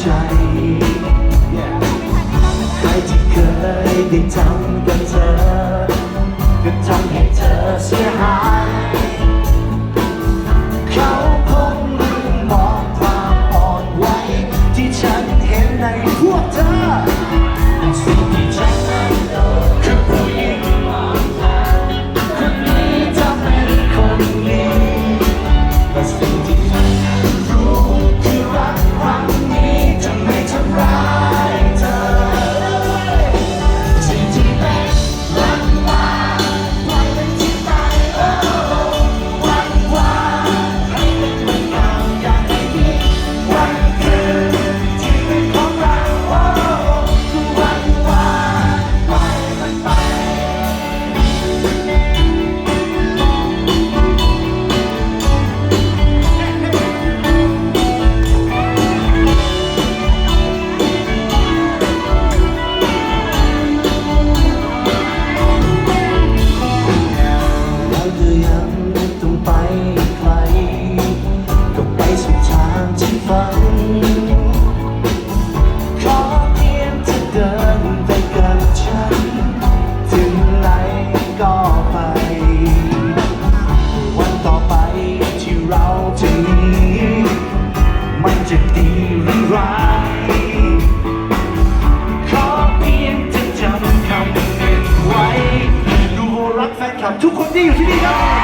ใจ ใครที่เคยได้ทำกับเธอ ก็ทำให้เธอเสียหาย เขาคงลืมมองความอ่อนไหวที่ฉันเห็นใน อยู่